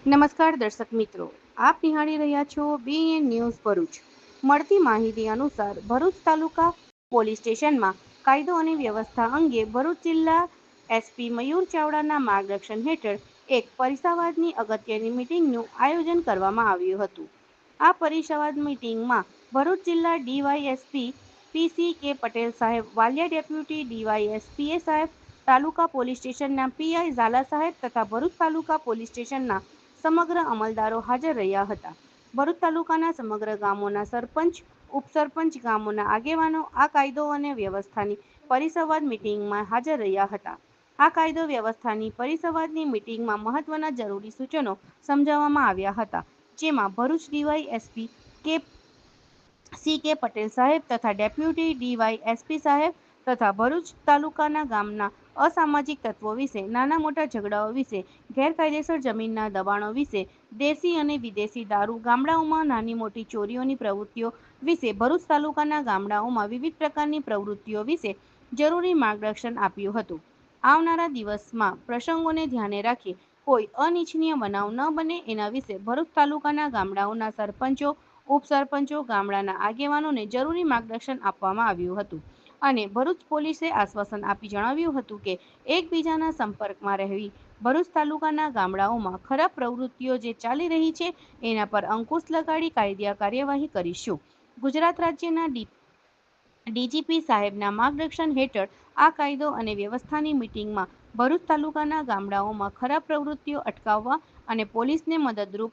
નમસ્કાર દર્શક મિત્રો, આપ નિહાળી રહ્યા છો બીએન ન્યૂઝ ભરૂચ. મળતી માહિતી અનુસાર ભરૂચ તાલુકા પોલીસ સ્ટેશનમાં કાયદો અને વ્યવસ્થા અંગે ભરૂચ જિલ્લા એસપી મયુર ચાવડાના માર્ગદર્શન હેઠળ એક પરિસંવાદની અગત્યની મિટિંગનું આયોજન કરવામાં આવ્યું હતું. આ પરિસંવાદ મિટિંગમાં ભરૂચ જિલ્લા ડીવાયએસપી પીસી કે પટેલ સાહેબ, વાલિયા ડેપ્યુટી ડીવાયએસપીએ સાહેબ, તાલુકા પોલીસ સ્ટેશનના પીઆઈ ઝાલા સાહેબ તથા ભરૂચ તાલુકા પોલીસ સ્ટેશનના સમગ્ર અમલદારો હાજર રહ્યા હતા. ભરૂચ તાલુકાના સમગ્ર ગામોના સરપંચ, ઉપસરપંચ ગામોના આગેવાનો આ કાયદો અને વ્યવસ્થાની પરિસંવાદ મિટિંગમાં હાજર રહ્યા હતા. આ કાયદો વ્યવસ્થાની પરિસંવાદની મિટિંગમાં મહત્વના જરૂરી સૂચનો સમજાવવામાં આવ્યા હતા, જેમાં Bharuch DY SP K C K Patel સાહેબ તથા ડેપ્યુટી ડીવાય એસપી સાહેબ તથા ભરૂચ તાલુકાના ગામના અસામાજિક તત્વો વિશે, નાના મોટા ઝઘડાઓ વિશે, ગેરકાયદેસર જમીનના દબાણો વિશે, દેશી અને વિદેશી દારૂ, ગામડાઓમાં નાની મોટી ચોરીઓની પ્રવૃત્તિઓ વિશે, ભરૂચ તાલુકાના ગામડાઓમાં વિવિધ પ્રકારની પ્રવૃત્તિઓ વિશે જરૂરી માર્ગદર્શન આપ્યું હતું. આવનારા દિવસમાં પ્રસંગોને ધ્યાને રાખી કોઈ અનિચ્છનીય બનાવ ન બને એના વિશે ભરૂચ તાલુકાના ગામડાઓના સરપંચો, ઉપસરપંચો, ગામડાના આગેવાનોને જરૂરી માર્ગદર્શન આપવામાં આવ્યું હતું. અને ભરૂચ પોલીસે આશ્વાસન આપી જણાવ્યું હતું કે એકબીજાના સંપર્કમાં રહેવી ભરૂચ તાલુકાના ગામડાઓમાં ખરાબ પ્રવૃત્તિઓ જે ચાલી રહી છે, એના પર અંકુશ લગાડી કાયદીય કાર્યવાહી કરીશું. ગુજરાત રાજ્યના ડીજીપી સાહેબના માર્ગદર્શન હેઠળ આ કાયદો અને વ્યવસ્થાની મિટિંગમાં ભરૂચ તાલુકાના ગામડાઓમાં ખરાબ પ્રવૃત્તિઓ અટકાવવા અને પોલીસને મદદરૂપ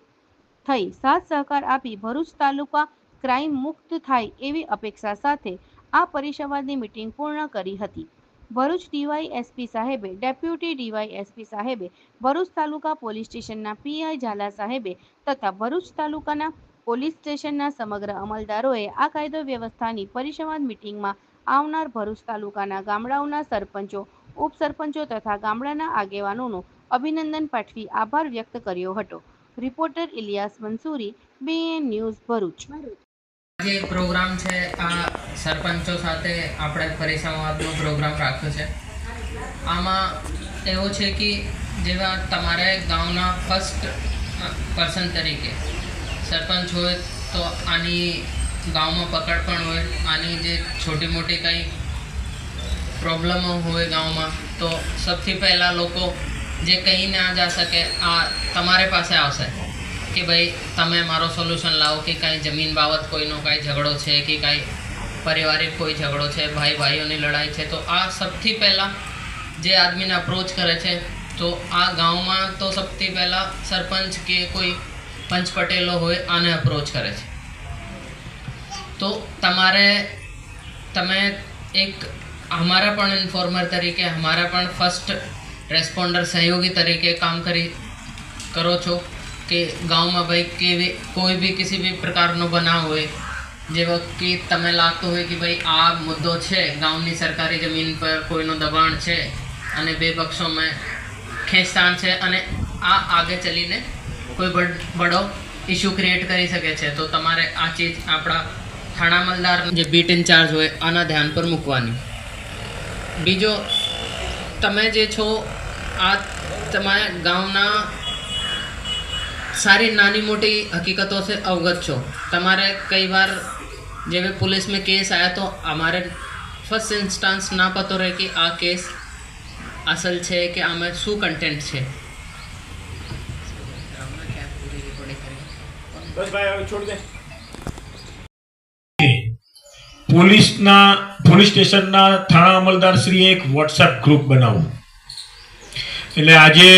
થઈ સાથ સહકાર આપી ભરૂચ તાલુકા ક્રાઇમ મુક્ત થાય એવી અપેક્ષા સાથે આ પરિસંવાદની મિટિંગ પૂર્ણ કરી હતી. ભરૂચ ડીવાય એસપી સાહેબે, ડેપ્યુટી ડીવાયએસપી સાહેબે, ભરૂચ તાલુકા પોલીસ સ્ટેશનના પીઆઈ ઝાલા સાહેબે તથા ભરૂચ તાલુકાના પોલીસ સ્ટેશનના સમગ્ર અમલદારોએ આ કાયદો વ્યવસ્થાની પરિસંવાદ મિટિંગમાં આવનાર ભરૂચ તાલુકાના ગામડાઓના સરપંચો, ઉપસરપંચો તથા ગામડાના આગેવાનોનો અભિનંદન પાઠવી આભાર વ્યક્ત કર્યો હતો. Reporter Ilyas Mansuri, BN news Bharuch. જે પ્રોગ્રામ છે આ સરપંચો સાથે આપણે પરિસંવાદનો પ્રોગ્રામ રાખ્યો છે. આમાં એવું છે કે જેવા તમારે ગામના ફર્સ્ટ પર્સન તરીકે સરપંચ હોય તો આની ગામમાં પકડ પણ હોય, આની જે છોટી મોટી કંઈ પ્રોબ્લેમો હોય ગામમાં, તો સૌથી પહેલાં લોકો જે કહી ના જા શકે, આ તમારી પાસે આવશે કે ભાઈ તમે મારો સોલ્યુશન લાવો કે કાંઈ જમીન બાબત કોઈનો કાંઈ ઝઘડો છે કે કાંઈ પારિવારિક કોઈ ઝઘડો છે, ભાઈ ભાઈઓની લડાઈ છે, તો આ સૌથી પહેલાં જે આદમીને અપ્રોચ કરે છે, તો આ ગામમાં તો સૌથી પહેલાં સરપંચ કે કોઈ પંચ પટેલો હોય, આને અપ્રોચ કરે છે. તો તમારે, તમે એક અમારા પણ ઇન્ફોર્મર તરીકે, અમારા પણ ફર્સ્ટ રેસ્પોન્ડર સહયોગી તરીકે કામ કરી, કરો છો કે ગામમાં ભાઈ કેવી, કોઈ બી કિસી બી પ્રકારનો બનાવ હોય જેવો કે તમે લાગતું હોય કે ભાઈ આ મુદ્દો છે, ગામની સરકારી જમીન પર કોઈનું દબાણ છે અને બે પક્ષોમાં ખેંચતાણ છે અને આ આગળ ચલીને કોઈ બડો ઇસ્યુ ક્રિએટ કરી શકે છે, તો તમારે આ ચીજ આપણા થાણા મલદાર જે બીટ ઇન્ચાર્જ હોય, આના ધ્યાન પર મૂકવાની. બીજો, તમે જે છો, આ તમારે ગામના સારી નાની મોટી હકીકતો છે, અવગત છો. તમારે કઈ વાર જે પોલીસ કેસ આવ્યા તો અમારે ફર્સ્ટ ઇન્સ્ટાન્સ ના પતો રહે કે આ કેસ અસલ છે કે આમાં શું કન્ટેન્ટ છે. પોલીસના પોલીસ સ્ટેશનના થાણા અમલદારશ્રીએ એક વોટ્સએપ ગ્રુપ બનાવ્યું. એટલે આજે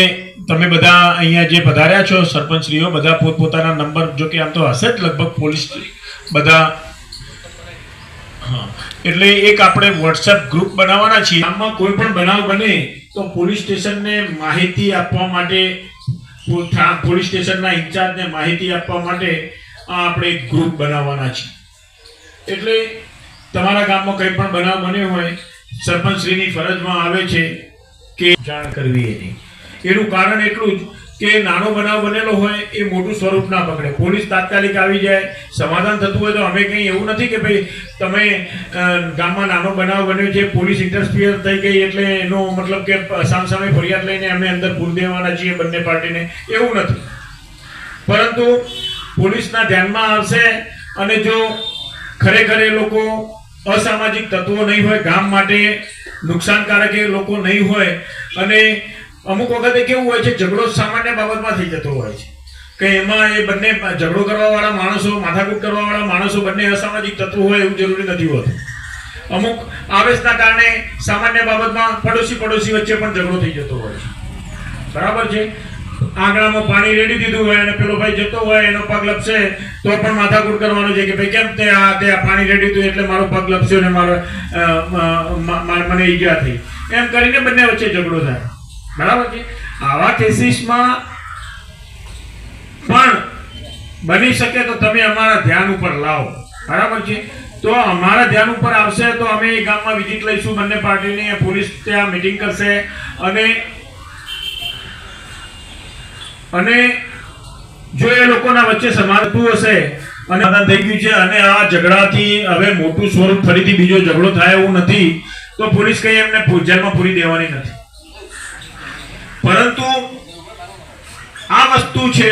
તમે બધા અહીંયા જે પધાર્યા છો સરપંચશ્રીઓ બધા પોતપોતાના નંબર જો કે આમ તો હશે જ લગભગ પોલીસ બધા એટલે એક આપણે વોટ્સએપ ગ્રુપ બનાવવાના છીએ. આમાં કોઈ પણ બનાવ બને તો પોલીસ સ્ટેશનને માહિતી આપવા માટે પોલીસ સ્ટેશનના ઇન્ચાર્જને માહિતી આપવા માટે આપણે એક ગ્રુપ બનાવવાના છીએ. એટલે તમારા ગામમાં કંઈ પણ બનાવ બન્યો હોય, સરપંચશ્રીની ફરજમાં આવે છે કે જાણ કરવી એની. એનું કારણ એટલું જ કે નાનો બનાવ બનેલો હોય એ મોટું સ્વરૂપ ના પકડે પોલીસ તાત્કાલિક આવી જાય, સમાધાન થતું હોય તો અમે કંઈ એવું નથી કે ભાઈ તમે ગામમાં નાનો બનાવ બન્યો છે, પોલીસ ઇન્ટરફિયર થઈ ગઈ એટલે એનો મતલબ કે સામસામે ફરિયાદ લઈને અમે અંદર ભૂલ દેવાના છીએ બંને પાર્ટીને. એવું નથી. પરંતુ પોલીસના ધ્યાનમાં આવશે અને જો ખરેખર એ લોકો અસામાજિક તત્વો નહીં હોય, ગામ માટે નુકસાનકારક એ લોકો નહીં હોય અને અમુક વખતે કેવું હોય છે, ઝઘડો સામાન્ય બાબતમાં થઈ જતો હોય છે. કે એમાં એ બંને ઝઘડો કરવા વાળા માણસો, માથાકૂટ કરવા વાળા માણસો બંને અસામાજિક તત્વો હોય એવું જરૂરી નથી હોતું. અમુક આવેશના કારણે સામાન્ય બાબતમાં પડોશી પડોશી વચ્ચે પણ ઝઘડો થઈ જતો હોય છે. બરાબર છે? આંગણામાં પાણી રેડી દીધું હોય અને પેલો ભાઈ જતો હોય, એનો પગ લપસે, તો પણ માથાકૂટ કરવાનો છે કે ભાઈ કેમ તે આ, તે પાણી રેડી દીધું એટલે મારો પગ લપસ્યો ને મારો મને ઈજા થઈ. એમ કરીને બંને વચ્ચે ઝઘડો થાય. બરાબર છે? આવા કેસીસમાં પણ બની શકે તો તમે અમારા ધ્યાન ઉપર લાવો. બરાબર છે? તો અમારા ધ્યાન ઉપર આવશે તો અમે એ ગામમાં વિઝિટ લઈશું બંને પાર્ટીની, પોલીસ ત્યાં મિટિંગ કરશે અને અને જો એ લોકોના વચ્ચે સમારતું હશે અને આના થઈ ગયું છે અને આ ઝઘડાથી હવે મોટું સ્વરૂપ ફરીથી બીજો ઝઘડો થાય એવું નથી, તો પોલીસ કંઈ એમને જેલમાં પૂરી દેવાની નથી. પરંતુ આ વસ્તુ છે